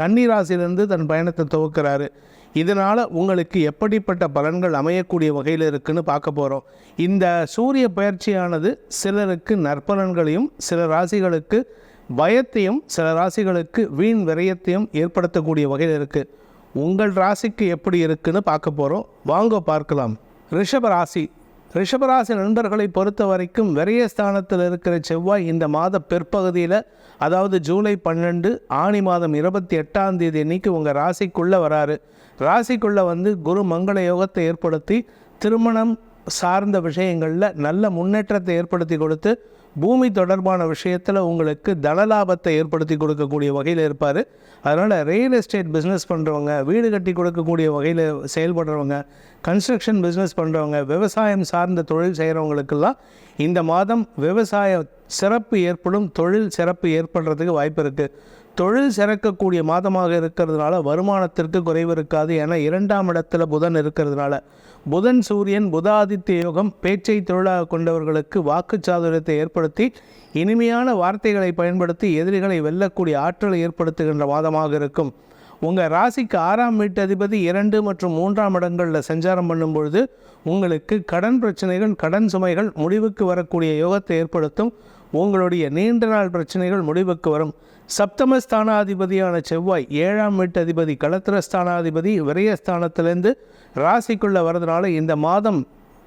கன்னி ராசியிலிருந்து தன் பயணத்தை துவக்கிறாரு. இதனால் உங்களுக்கு எப்படிப்பட்ட பலன்கள் அமையக்கூடிய வகையில் இருக்குன்னு பார்க்க போகிறோம் இந்த சூரிய பயிற்சியானது சிலருக்கு நற்பலன்களையும் சில ராசிகளுக்கு பயத்தையும் சில ராசிகளுக்கு வீண் விரயத்தையும் ஏற்படுத்தக்கூடிய வகையில் இருக்குது உங்கள் ராசிக்கு எப்படி இருக்குன்னு பார்க்க போகிறோம் வாங்க பார்க்கலாம். ரிஷப ராசி ரிஷபராசி நண்பர்களை பொறுத்த வரைக்கும் விரயஸ்தானத்தில் இருக்கிற செவ்வாய் இந்த மாத பிற்பகுதியில் அதாவது ஜூலை பன்னெண்டு ஆணி மாதம் இருபத்தி எட்டாம் தேதி அன்னைக்கு உங்கள் ராசிக்குள்ளே வராரு. ராசிக்குள்ளே வந்து குரு மங்கள யோகத்தை ஏற்படுத்தி திருமணம் சார்ந்த விஷயங்களில் நல்ல முன்னேற்றத்தை ஏற்படுத்தி கொடுத்து பூமி தொடர்பான விஷயத்தில் உங்களுக்கு தனலாபத்தை ஏற்படுத்தி கொடுக்கக்கூடிய வகையில் இருப்பார். அதனால் ரியல் எஸ்டேட் பிஸ்னஸ் பண்ணுறவங்க வீடு கட்டி கொடுக்கக்கூடிய வகையில் செயல்படுறவங்க கன்ஸ்ட்ரக்ஷன் பிஸ்னஸ் பண்ணுறவங்க விவசாயம் சார்ந்த தொழில் செய்கிறவங்களுக்கெல்லாம் இந்த மாதம் விவசாய சிறப்பு ஏற்படும் தொழில் சிறப்பு ஏற்படுறதுக்கு வாய்ப்பு இருக்குது தொழில் சிறக்கக்கூடிய மாதமாக இருக்கிறதுனால வருமானத்திற்கு குறைவு இருக்காது என இரண்டாம் இடத்துல புதன் இருக்கிறதுனால. புதன் சூரியன் புதாதித்ய யோகம் பேச்சை தொழிலாக கொண்டவர்களுக்கு வாக்கு சாதுரியத்தை ஏற்படுத்தி இனிமையான வார்த்தைகளை பயன்படுத்தி எதிரிகளை வெல்லக்கூடிய ஆற்றலை ஏற்படுத்துகின்ற மாதமாக இருக்கும். உங்கள் ராசிக்கு ஆறாம் வீட்டு அதிபதி இரண்டு மற்றும் மூன்றாம் இடங்களில் சஞ்சாரம் பண்ணும் பொழுது உங்களுக்கு கடன் பிரச்சனைகள் கடன் சுமைகள் முடிவுக்கு வரக்கூடிய யோகத்தை ஏற்படுத்தும். உங்களுடைய நீண்ட நாள் பிரச்சனைகள் முடிவுக்கு வரும். சப்தம ஸ்தானாதிபதியான செவ்வாய் ஏழாம் வீட்டு அதிபதி களத்திர ஸ்தானாதிபதி விரயஸ்தானத்திலேருந்து ராசிக்குள்ளே வரதுனால இந்த மாதம்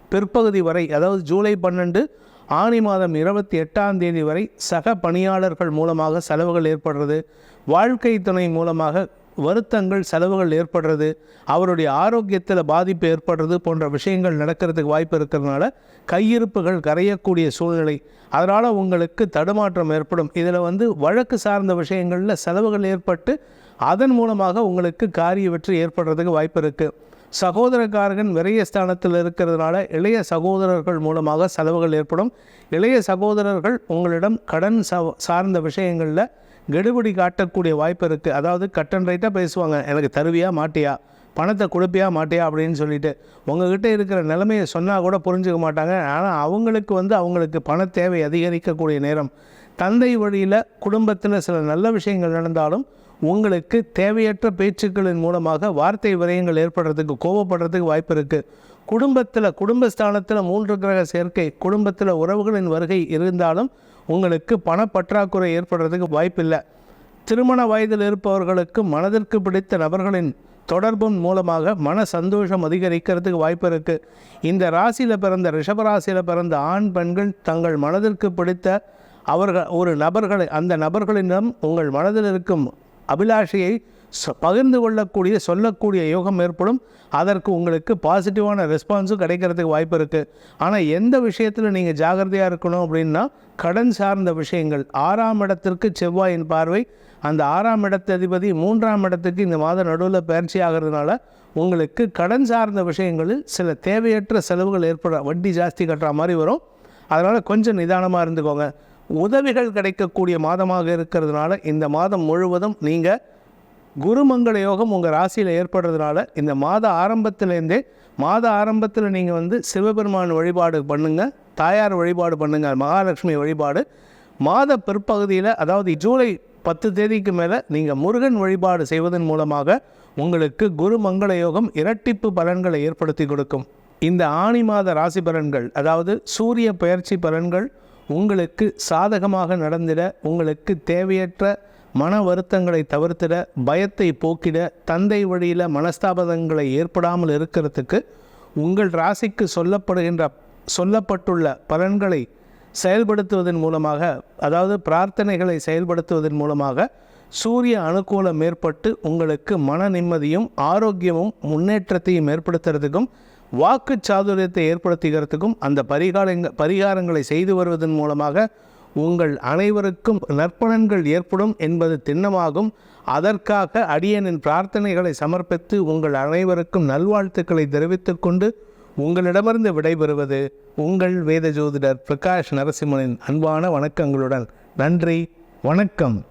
பிற்பகுதி வரை அதாவது ஜூலை பன்னெண்டு ஆனி மாதம் இருபத்தி எட்டாம் தேதி வரை சக பணியாளர்கள் மூலமாக செலவுகள் ஏற்படுறது. வாழ்க்கை துணை மூலமாக வருத்தங்கள் செலவுகள் ஏற்படுறது அவருடைய ஆரோக்கியத்தில் பாதிப்பு ஏற்படுறது போன்ற விஷயங்கள் நடக்கிறதுக்கு வாய்ப்பு இருக்கிறதுனால கையிருப்புகள் கரையக்கூடிய சூழ்நிலை. அதனால் உங்களுக்கு தடுமாற்றம் ஏற்படும். இதில் வந்து வழக்கு சார்ந்த விஷயங்களில் செலவுகள் ஏற்பட்டு அதன் மூலமாக உங்களுக்கு காரிய வெற்றி ஏற்படுறதுக்கு வாய்ப்பு இருக்குது சகோதரக்காரகன் விரயஸ்தானத்தில் இருக்கிறதுனால இளைய சகோதரர்கள் மூலமாக செலவுகள் ஏற்படும். இளைய சகோதரர்கள் உங்களிடம் கடன் சார்ந்த விஷயங்களில் கெடுபிடி காட்டக்கூடிய வாய்ப்பு இருக்குது அதாவது கட் அண்ட் ரைட்டாக பேசுவாங்க. எனக்கு தருவியா மாட்டியா? பணத்தை கொடுப்பியா மாட்டியா? அப்படின்னு சொல்லிட்டு உங்ககிட்ட இருக்கிற நிலைமையை சொன்னால் கூட புரிஞ்சுக்க மாட்டாங்க. ஆனால் அவங்களுக்கு வந்து அவங்களுக்கு பண தேவை அதிகரிக்கக்கூடிய நேரம். தந்தை வழியில் குடும்பத்தில் சில நல்ல விஷயங்கள் நடந்தாலும் உங்களுக்கு தேவையற்ற பேச்சுக்களின் மூலமாக வார்த்தை விரயங்கள் ஏற்படுறதுக்கு கோவப்படுறதுக்கு வாய்ப்பு இருக்குது குடும்பத்தில் குடும்பஸ்தானத்தில் மூன்று கிரக சேர்க்கை குடும்பத்தில் உறவுகளின் வருகை இருந்தாலும் உங்களுக்கு பணப்பற்றாக்குறை ஏற்படுறதுக்கு வாய்ப்பில்லை. திருமண வயதில் இருப்பவர்களுக்கு மனதிற்கு பிடித்த நபர்களின் தொடர்பின் மூலமாக மன சந்தோஷம் அதிகரிக்கிறதுக்கு வாய்ப்பு இருக்குது இந்த ராசியில் பிறந்த ரிஷபராசியில் பிறந்த ஆண் பெண்கள் தங்கள் மனதிற்கு பிடித்த அவர்கள் ஒரு நபர்களை அந்த நபர்களிடம் உங்கள் மனதில் இருக்கும் அபிலாஷையை பகிர்ந்து கொள்ளக்கூடிய சொல்லக்கூடிய யோகம் ஏற்படும். அதற்கு உங்களுக்கு பாசிட்டிவான ரெஸ்பான்ஸும் கிடைக்கிறதுக்கு வாய்ப்பு இருக்குது ஆனால் எந்த விஷயத்தில் நீங்கள் ஜாகிரதையாக இருக்கணும் அப்படின்னா கடன் சார்ந்த விஷயங்கள். ஆறாம் இடத்திற்கு செவ்வாயின் பார்வை. அந்த ஆறாம் இடத்து அதிபதி மூன்றாம் இடத்துக்கு இந்த மாத நடுவில் பயிற்சி ஆகிறதுனால உங்களுக்கு கடன் சார்ந்த விஷயங்களில் சில தேவையற்ற செலவுகள் ஏற்பட வட்டி ஜாஸ்தி கட்டுற மாதிரி வரும். அதனால் கொஞ்சம் நிதானமாக இருந்துக்கோங்க. உதவிகள் கிடைக்கக்கூடிய மாதமாக இருக்கிறதுனால இந்த மாதம் முழுவதும் நீங்கள் குருமங்கள யோகம் உங்கள் ராசியில் ஏற்படுறதுனால இந்த மாத ஆரம்பத்திலேருந்தே மாத ஆரம்பத்தில் நீங்கள் வந்து சிவபெருமான் வழிபாடு பண்ணுங்கள் தாயார் வழிபாடு பண்ணுங்கள் மகாலட்சுமி வழிபாடு. மாத பிற்பகுதியில் அதாவது ஜூலை பத்து தேதிக்கு மேலே நீங்கள் முருகன் வழிபாடு செய்வதன் மூலமாக உங்களுக்கு குருமங்கள யோகம் இரட்டிப்பு பலன்களை ஏற்படுத்தி கொடுக்கும். இந்த ஆணி மாத ராசி பலன்கள் அதாவது சூரிய பயிற்சி பலன்கள் உங்களுக்கு சாதகமாக நடந்திட உங்களுக்கு தேவையற்ற மன வருத்தங்களை தவிர்த்திட பயத்தை போக்கிட தந்தை வழியில் மனஸ்தாபதங்களை ஏற்படாமல் இருக்கிறதுக்கு உங்கள் ராசிக்கு சொல்லப்படுகின்ற சொல்லப்பட்டுள்ள பலன்களை செயல்படுத்துவதன் மூலமாக அதாவது பிரார்த்தனைகளை செயல்படுத்துவதன் மூலமாக சூரிய அனுகூலம் ஏற்பட்டு உங்களுக்கு மன நிம்மதியும் ஆரோக்கியமும் முன்னேற்றத்தையும் ஏற்படுத்துறதுக்கும் வாக்கு சாதுரியத்தை ஏற்படுத்துகிறதுக்கும் அந்த பரிகாரங்க பரிகாரங்களை செய்து வருவதன் மூலமாக உங்கள் அனைவருக்கும் நற்பலன்கள் ஏற்படும் என்பது திண்ணமாகும். அதற்காக அடியனின் பிரார்த்தனைகளை சமர்ப்பித்து உங்கள் அனைவருக்கும் நல்வாழ்த்துக்களை தெரிவித்துக் கொண்டு உங்களிடமிருந்து விடைபெறுவது உங்கள் வேத ஜோதிடர் பிரகாஷ் நரசிம்மனின் அன்பான வணக்கங்களுடன். நன்றி வணக்கம்.